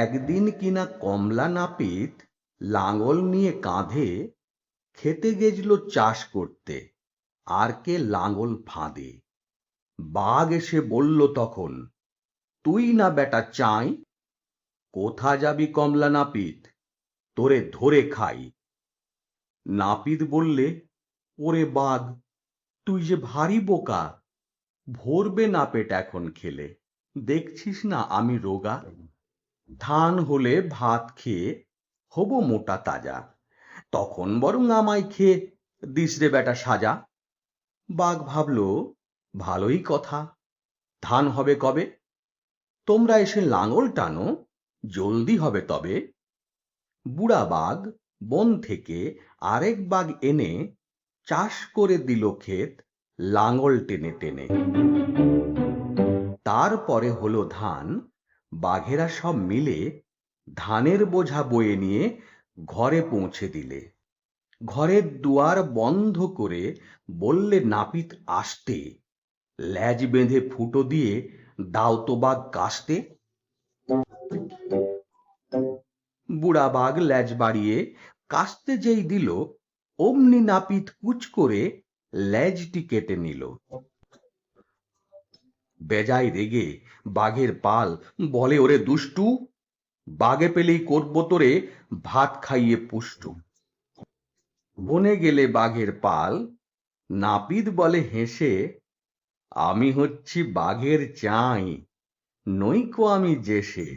একদিন কিনা কমলা নাপিত লাঙল নিয়ে কাঁধে খেতে গেছিল চাষ করতে, আর কে লাঙল ফাঁদে। বাঘ এসে বলল তখন, তুই না বেটা চাই, কোথা যাবি কমলা নাপিত? তোরে ধরে খাই। নাপিত বললে, ওরে বাঘ, তুই যে ভারী বোকা, ভরবে না পেট এখন খেলে। দেখছিস না আমি রোগা? ধান হলে ভাত খেয়ে হব মোটা তাজা। তখন বরং আমায় খেয়ে দিস রে বেটা সাজা। বাঘ ভাবল, ভালোই কথা। ধান হবে কবে? তোমরা এসে লাঙল টানো, জলদি হবে তবে। বুড়া বাঘ বন থেকে আরেক বাঘ এনে চাষ করে দিল ক্ষেত লাঙল টেনে টেনে। তারপরে হলো ধান বাঘেরা সব মিলে ধানের বোঝা বয়ে নিয়ে ঘরে পৌঁছে দিলে। ঘরের দুয়ার বন্ধ করে বললে নাপিত আসতে, ল্যাজ বেঁধে ফুটো দিয়ে দাও তো বাঘ কাশতে। বুড়া বাঘ ল্যাজ বাড়িয়ে কাশতে যেই দিল, অমনি নাপিত কুচ করে ল্যাজটি কেটে নিল। বেজায় রেগে বাঘের পাল বলে, ওরে দুষ্টু, বাগে পেলেই করব তোরে ভাত খাইয়ে পুষ্টু। বনে গেলে বাঘের পাল, নাপিত বলে হেসে, আমি হচ্ছি বাঘের চাই, নইকো আমি জেসে